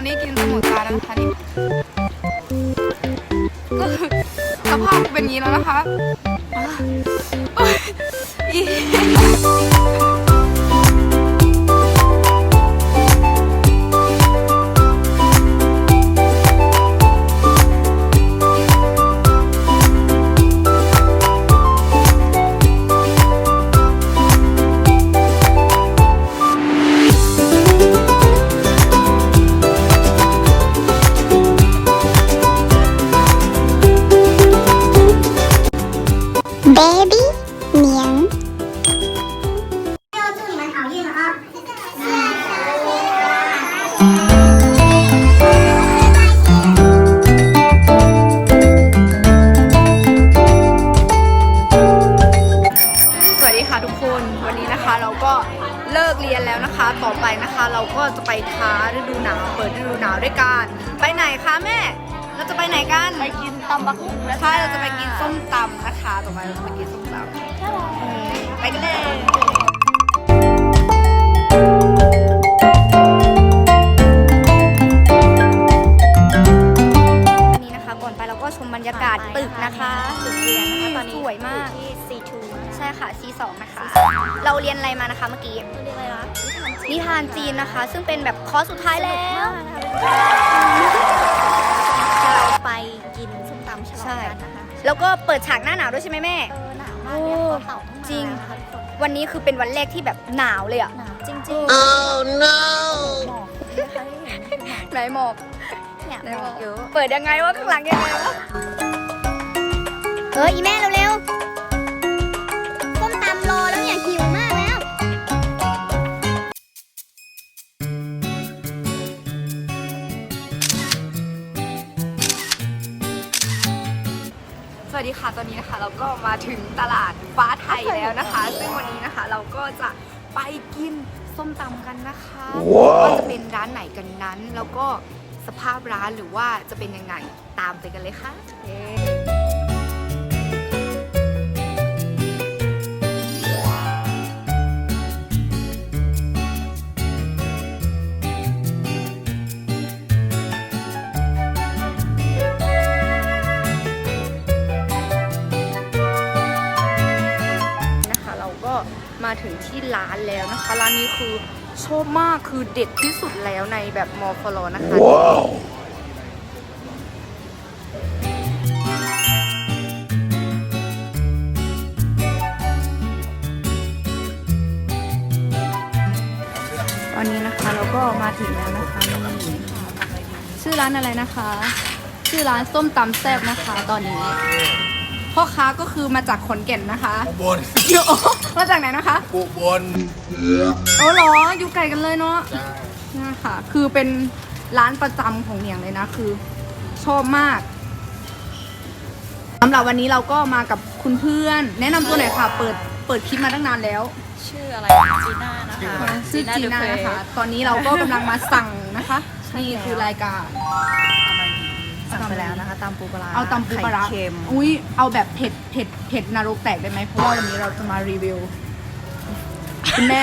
อนนี้กินสมุนไพรนะคะนี่ก็คือสภาพเป็นอย่างนี้แล้วนะคะอี ค่ะทุกคนวันนี้นะคะเราก็เลิกเรียนแล้วนะคะ ต่อไปนะคะ เราก็จะไปท้าฤดูหนาวเปิดฤดูหนาวด้วยกัน ไปไหนคะแม่ เราจะไปไหนกันไปกินตำบักหุ่งนะใช่เราจะไปกินส้มตำนะคะต่อไปเราจะไปกินส้มตำไปกันเลยวันนี้นะคะก่อนไปเราก็ชมบรรยากาศตึกนะคะตึกเรียนนะคะตอนนี้สวยมากที่ C2 ใช่ค่ะ C2 นะคะ เราเรียนอะไรมานะคะเมื่อกี้ เรียกอะไรนะนิทานจีนนะคะ ซึ่งเป็นแบบคอร์สสุดท้ายแล้ว เราไปกินส้มตำฉลองกันนะคะแล้วก็เปิดฉากหน้าหนาวด้วยใช่ไหมแม่ เออหนาวมากเนี่ยคอเต่าต้องมาจริง นะคะทุกคนวันนี้คือเป็นวันแรกที่แบบหนาวเลยอะหนาวจริง Oh ๆ no! หมอกนะคะที่เห็นคือหมอกไหนหมอกเนี่ยไหนหหมมออกกเยอะ เปิดยังไงวะข้างหลังยังไงวะเอออีแม่เร็ว วัสดีค่ะตอนนี้นะคะเราก็มาถึงตลาดฟ้าไทยแล้วนะคะ ซึ่งวันนี้นะคะเราก็จะไปกินส้มตำกันนะคะว่าจะเป็นร้านไหนกันนั้น แล้วก็สภาพร้านหรือว่าจะเป็นยังไงตามไปกันเลยค่ะนะคะ มาถึงที่ร้านแล้วนะคะ ร้านนี้คือชอบมากคือเด็ดที่สุดแล้วในแบบมอฟลอนะคะตอนนี้นะคะเราก็มาถึงแล้วนะคะนี่ชื่อร้านอะไรนะคะ ชื่อร้านส้มตำแซ่บนะคะ ตอนนี้ พ่อค้าก็คือมาจากขอนแก่นนะคะอุบลเดี๋ยวมาจากไหนนะคะ อุบลโอ้เหรออยู่ไกลกันเลยเนาะใช่นี่ค่ะ คือเป็นร้านประจำของเหนียงเลยนะ คือชอบมากสำหรับวันนี้เราก็มากับคุณเพื่อน แนะนำตัวหน่อยค่ะ เปิดเปิดคลิปมาตั้งนานแล้วชื่ออะไรจีน่านะคะชื่อจีน่านะคะ ตอนนี้เราก็กำลังมาสั่งนะคะ นี่คือรายการ สั่งไปแล้วนะคะตำปูปลาร้าเอาตำปูปลาร้าไข่เค็มอุ้ยเอาแบบเผ็ดเผ็ดเผ็ดนรกแตกได้ไหมเพราะว่าวันนี้เราจะมารีวิวคุณแม่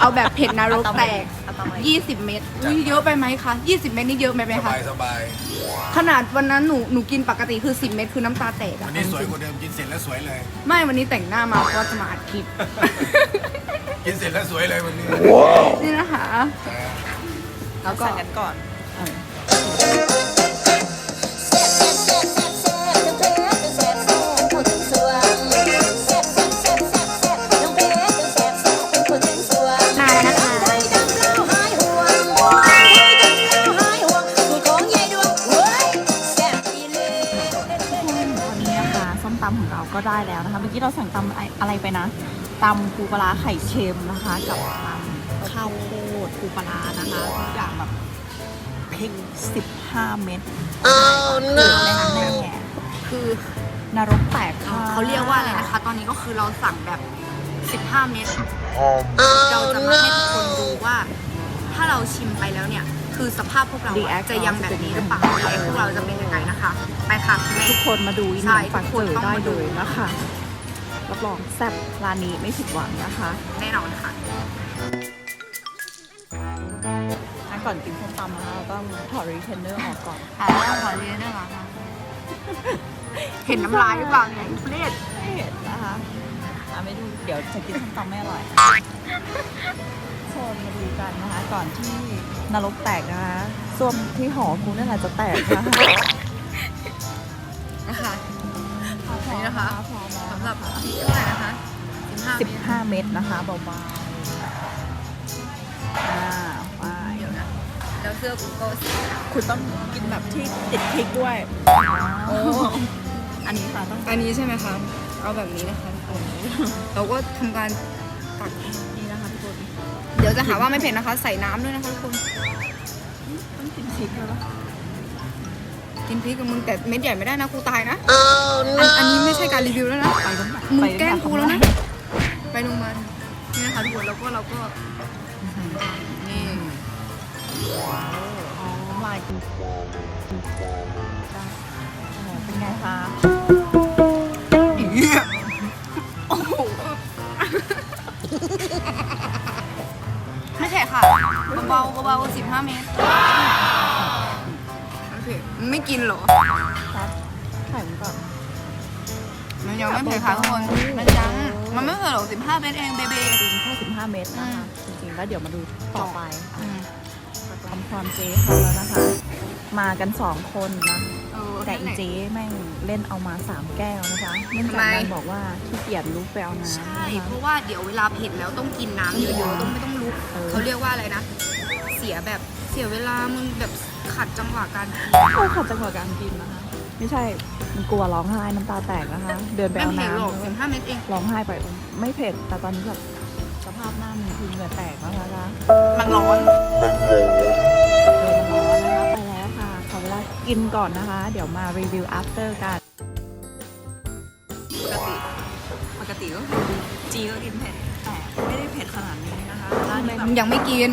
เอาแบบเผ็ดนรกแตก เอาตำไว้20 เม็ดอุ้ยเยอะไปไหมคะ 20 เม็ดนี่เยอะไปไหมสคะ บายสบายขนาดวันนั้นหนูหนูกินปกติคือ 10 เม็ดคือน้ำตาแตกอะวันนี้สวยกว่าเดิมกินเสร็จแล้วสวยเลย ไม่วันนี้แต่งหน้ามาเพราะว่าจะมาอัดคลิป กินเสร็จแล้วสวยเลยวันนี้นี่นะคะ แล้วก็สั่งกันก่อน ได้แล้วนะคะ เมื่อกี้เราสั่งตำอะไรไปนะตำปูปลาร้าไข่เค็มนะคะ กับตำข้าวโพดปูปลาร้านะคะทุกอย่างแบบพริก15เม็ด Oh เดือดเลยค่ะแม่คือนรกแตกค่ะเขาเรียกว่าอะไรนะคะ ตอนนี้ก็คือเราสั่งแบบ 15 เม็ดเราจะมาให้ทุกคนดูว่า ถ้าเราชิมไปแล้วเนี่ย คือสภาพพวกเราอะจะยังแบบนี้หรือเปล่ารีแอคพวกเราจะเป็นยังไงนะคะ ไปค่ะคุณแม่ ทุกคนมาดูอินใช่ฝันทุกเจคนอต้องได้มาดู เลยนะคะรับรองแซ่บร้านนี้ไม่ผิดหวังนะคะแน่นอนค่ะนะคะก่อนกินส้มตำนะคะเราต้องถอดรีเทนเนอร์ออกก่อนหาเรื่องขอเรียนด้วยเหรอคะเห็นน้ำลายหรือเปล่าเนี่ยทุเรศไม่เห็นนะคะอะไม่ดูเดี๋ยวจะกินส้มตำไม่อร่อย โซนมาดูกันนะคะ ก่อนที่นรกแตกนะคะส้วมที่หอกูนั่นแหละจะแตกนะคะนะคะนี่นะคะพอมาสำหรับพีเท่าไหร่นะคะ15เมตร15เม็ดนะคะเบาๆอ่าไปเดี๋ยวนะ แล้วเสื้อกูก็สีคุณต้องกินแบบที่ติดพริกด้วยโอ้อันนี้ค่ะต้องอันนี้ใช่ไหมคะ เอาแบบนี้นะคะทุกคนเราก็ทำการตัก ดี๋ยวจะหาว่าไม่เผ็ดนะคะ ใส่น้ำด้วยนะคะทุกคนต้องกินพริกแล้วปะกินพริกกับมึงแต่เม็ดใหญ่ไม่ได้นะกูตายนะอันอันนี้ไม่ใช่การรีวิวแล้วนะไปต้องมึงไปแกล้งกูแล้วนะไปโรงพยาบาลนี่นะคะทุกคนแล้วก็เราก็นี่อ๋อลายกินเป็นไงคะโอ้โหไม่เผ็ด ค่ะเบาๆเบาๆสิบห้าเมตรโอเคไม่กินเหรอครับไข่มันก่อนมันยังไม่เผ็ดค่ะทุกคนมันยังมันไม่เผ็ดหรอกสิบห้าเมตรเองเบเบจริงแค่15เม็ดนะคะจริงๆแล้วเดี๋ยวมาดูต่อไปอืมทำความเจ๊เขาแล้วนะคะ มากัน2คนนะเออ แต่อีเจ๊แม่งเล่นเอามา3แก้วนะจ๊ะเนื่องจากทำไมนางบอกว่าขี้เกียจลุกไปเอาน้ำใช่นะคะเพราะว่าเดี๋ยวเวลาเผ็ดแล้วต้องกินน้ำเยอะๆต้องไม่ต้องลุกเออเขาเรียกว่าอะไรนะ เสียแบบเสียเวลามึงแบบขัดจังหวะการโอ้ขัดจังหวะการกินนะคะไม่ใช่ มันกลัวร้องไห้น้ำตาแตกนะคะ เดินไปไม่เอาเผ็ดหรอกน้ำสิบห้าเมตรเองร้องไห้ไป ไม่เผ็ด แต่ตอนนี้แบบสภาพหน้ามันคือเหงื่อแตกนะคะจ๊ะมันร้อน กินก่อนนะคะ เดี๋ยวมารีวิว after กัน ปกติ ปกติก็คือจีก็กินเผ็ดแต่ไม่ได้เผ็ดขนาดนี้นะคะร้านนี้แบบยังไม่กิน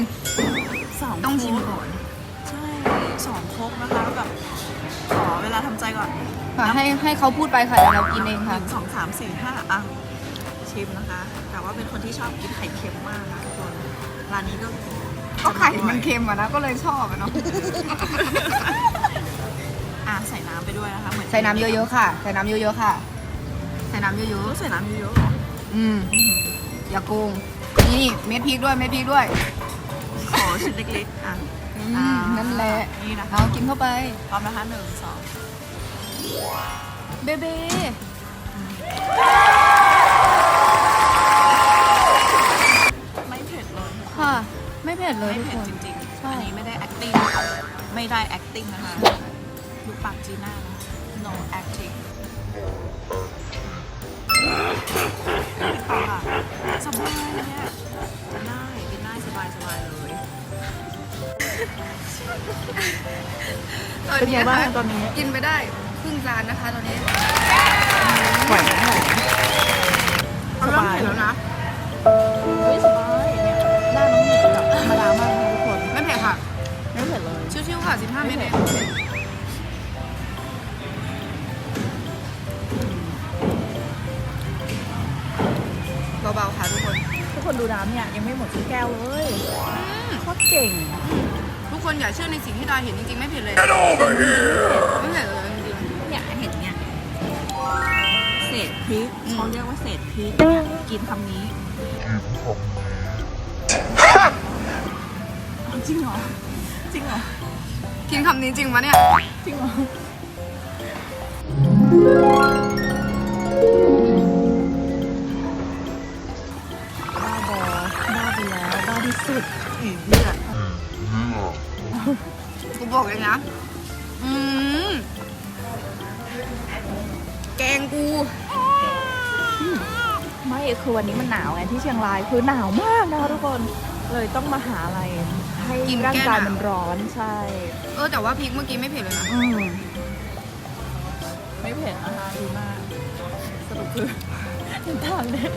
สองต้องชิมโค้กก่อน ใช่สองโคกนะคะแล้วแบบขอเวลาทำใจก่อนค่ะให้ให้เขาพูดไปค่ะเดี๋ยวเรากินเองหค่ะ นึ่งสองสามสี่ห้าอะชิมนะคะ แต่ว่าเป็นคนที่ชอบกินไข่เค็มมากนะทุกคนร้านนี้ก็ก็ไข่มันเค็มอะนะก็เลยชอบอะเนาะ อะใส่น้ำไปด้วยนะคะเหมือนใส่น้ำเยอะๆค่ะ ใส่น้ำเยอะๆค่ะ ใส่น้ำเยๆอะใส่น้ำเยอะๆเหรอๆอืม อย่าโกง นี่เม็ดพริกด้วยเม็ดพริกด้วยขอชิ้นเล็กๆอะอือ่ามนั่นแหละนี่นะคะเอากินเข้าไป พร้อมนะคะหนึ่งสองเบเบไม่เผ็ดเลยค่ะ ไม่เผ็ดเลยไม่ทุกเผ็คดนจริงใช่ๆอันนี้ไม่ได้ acting ไม่ได้ acting นะคะ ดูปากจีน่านะ no acting ต่อค่ะสบายเนี่ยกินได้กินได้สบายสบายๆเลยตอนเป็นนี้ไงนะบ้างคะตอนนี้กินไปได้ครึ่งจานนะคะตอนนี้ไหวไหมไหวไหมเขาเริ่มเผ็ดแล้วนะ เฮ้ยสบายเนี่ยหน้าน้องหมีแบบธรรมดามากนะคะทุกคน ไม่เผ็ดค่ะ ไม่เผ็ดเลย ชิวๆค่ะ 15เมตรเอง เบาๆค่ะทุกคน ทุกคนดูน้ำเนี่ยยังไม่หมดที่แก้วเลยโคตรเก่ง ทุกคนอย่าเชื่อในสิ่งที่ดาเห็นจริงๆไม่เผ็ดเลย Get over here ไม่เผ็ดเลยจริงเนี่ยเห็นเนี่ยเศษพริกเขาเรียกว่าเศษพริกเนี่ยกินคำนี้จริงเหรอ จริงเหรอๆกินคำนี้จริงปะเนี่ย จริงเหรอ คือวันนี้มันหนาวไงที่เชียงรายคือหนาวมากนะคะทุกคนเลยต้องมาหาอะไรให้กินร่างแก้กายหนาว มันร้อนใช่เออแต่ว่าพริกเมื่อกี้ไม่เผ็ดเลยนะอืมไม่เผ็ดนะคะดูหน้าสรุปคือน้ำตาลเลย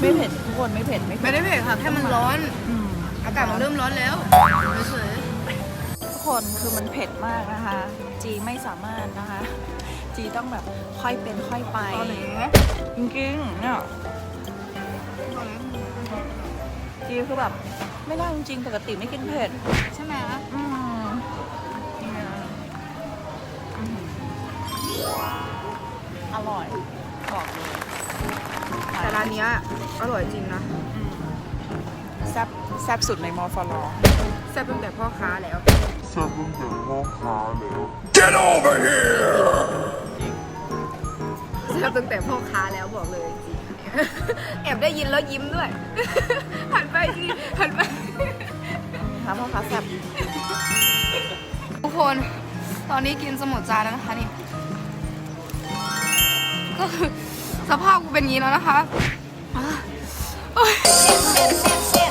ไม่เผ็ดทุกคนไม่เผ็ดไม่เผ็ไม่ดได้เผ็ดค่ะแค่มันร้อน อืม อากาศมันเริ่มร้อนแล้วเฉยทุกคนคือมันเผ็ดมากนะคะ จีไม่สามารถนะคะ จีต้องแบบค่อยเป็นค่อยไปๆตอนไหนจริงๆเนี่ยจีคือแบบไม่ได้จริงๆปกติไม่กินเผ็ดใช่ไหมอืมอร่อยบอกเลยแต่ร้านเนี้ยอร่อยจริงนะแซ่บแซ่บสุดในมอฟลอแซ่บตั้งแต่พ่อค้าแล้ว Get over here แซ่บตั้งแต่พ่อค้าแล้วบอกเลยจริงๆอันเนี้ยแอบได้ยินแล้วยิ้มด้วย หันไปนี่หันไปน้ำพ่อค้าแซ่บทุกคน ตอนนี้กินสมุดจานแล้วนะคะนี่ ก็คือสภาพกูเป็นอย่างนี้แล้วนะคะอะโอ๊ย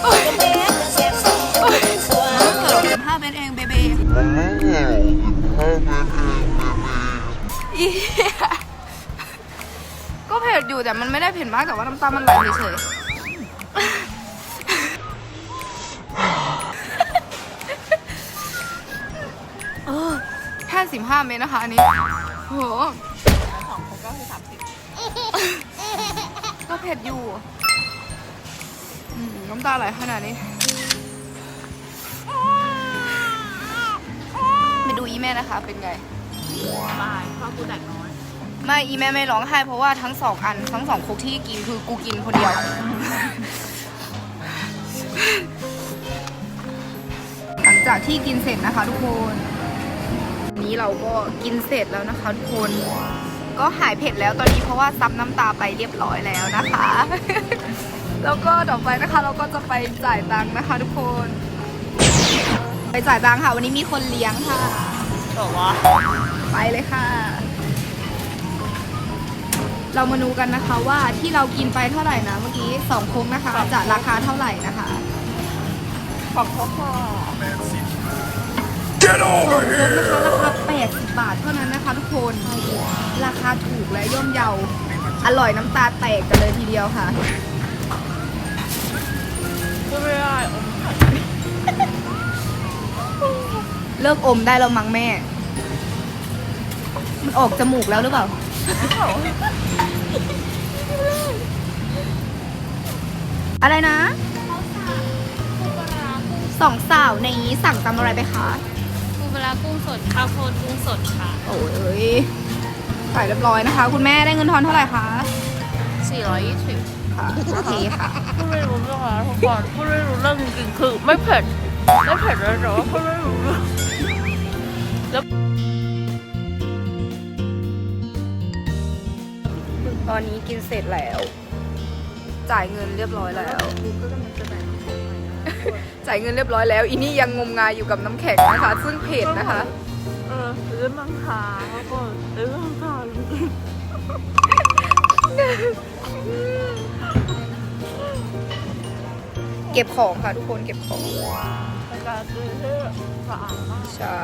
โอ๊ย อีก็เผ็ดอยู่แต่มันไม่ได้เผ็ดมากแต่ว่าน้ำตาลมันไหลเฉยแค่สิบห้าเมตรนะคะอันนี้โหสองคนก็คือสามสิบก็เผ็ดอยู่น้ำตาไหลขนาดนี้ อีแม่นะคะ เป็นไง บายเพราะกูแดกน้อย ไม่อีแม่ไม่ร้องไห้เพราะว่าทั้งสองอันทั้งสองคุกที่กินคือกูกินคนเดียว หลังจากที่กินเสร็จนะคะ ทุกคนวันนี้เราก็กินเสร็จแล้วนะคะทุกคน ก็หายเผ็ดแล้วตอนนี้เพราะว่าซับน้ำตาไปเรียบร้อยแล้วนะคะ แล้วก็ต่อไปนะคะ เราก็จะไปจ่ายตังค์นะคะ ทุกคน ไปจ่ายตังค์ค่ะ วันนี้มีคนเลี้ยงค่ะ บอกว่าไปเลยค่ะ เรามาดูกันนะคะว่าที่เรากินไปเท่าไหร่นะเมื่อกี้สองคงนะคะ จะราคาเท่าไหร่นะคะของพ่อพ่อ Get over ค here งนะคะราคา80 บาทเท่านั้นนะคะทุกคน ราคาถูกและย่อมเยา อร่อยน้ำตาแตกกันเลยทีเดียวค่ะพูดไม่ได้ ลิกอมได้แล้วมั้งแม่ มันออกจมูกแล้วหรือเปล่า อะไรนะสองสาวในนี้สั่งตำอะไรไปคะ ปูปลาร้ากุ้งสดข้าวโพดกุ้งสดค่ะ โอ้ยใส่เรียบร้อยนะคะ คุณแม่ได้เงินทอนเท่าไหร่คะ 420ค่ะ โอเคค่ะ พูดไม่รู้เรื่องอะไรทุกคนพูดไม่รู้เรื่องจริงๆคือไม่เผ็ด ไม่เผ็ดเลยแต่ว่าพูดไม่รู้เรื่องตอนนี้กินเสร็จแล้ว จ่ายเงินเรียบร้อยแล้ว จ่ายเงินเรียบร้อยแล้ว อีนี่ยังงมงายอยู่กับน้ำแข็งนะคะ ซึ่งเผ็ดนะคะ เออซื้อมังคาแล้วก็ซื้อมังคาเก็บของค่ะทุกคนเก็บของ เป็นการซื้อที่สะอาดมากใช่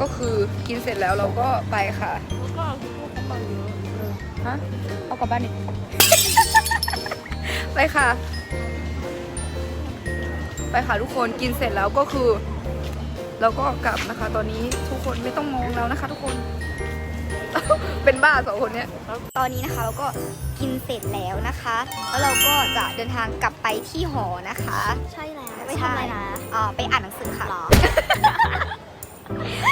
ก็คือกินเสร็จแล้วเราก็ไปค่ะ แล้วก็เอาพวกเข้าไปเยอะเลยฮะ เอากลับบ้านดิ ไปค่ะ ไปค่ะทุกคนกินเสร็จแล้วก็คือ เราก็กลับนะคะ ตอนนี้ทุกคนไม่ต้องมองแล้วนะคะ ทุกคน เป็นบ้าสองคนเนี้ยตอนนี้นะคะเราก็กินเสร็จแล้วนะคะ แล้วเราก็จะเดินทางกลับไปที่หอนะคะ ใช่แล้วไปทำอะไรนะอ่าไปอ่านหนังสือค่ะ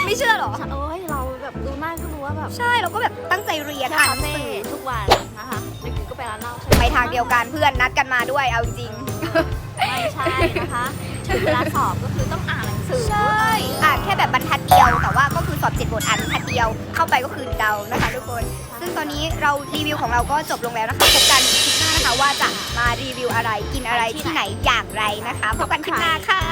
ไม่เชื่อเหรอโอ้ยเราแบบดูหน้าก็รู้ว่าแบบ ใช่เราก็แบบตั้งใจเรียนอ่านหนังสือทุกวันนะคะเด็กๆก็ไปร้านเหล้าใช่ไหมไปทางเดียวกันเพื่อนนัดกันมาด้วยเอาจริงไม่ใช่นะคะถึงเวลาสอบก็คือต้องอ่านหนังสือใช่อ่านแค่แบบบรรทัด 7บทอันอันเดียวเข้าไปก็คือเดานะคะทุกคน ซึ่งตอนนี้เรารีวิวของเราก็จบลงแล้วนะคะพบกันคลิปหน้านะคะว่าจะมารีวิวอะไรกินอะไรที่ไหนอย่างไรนะคะพบกันคลิปหน้าค่ะ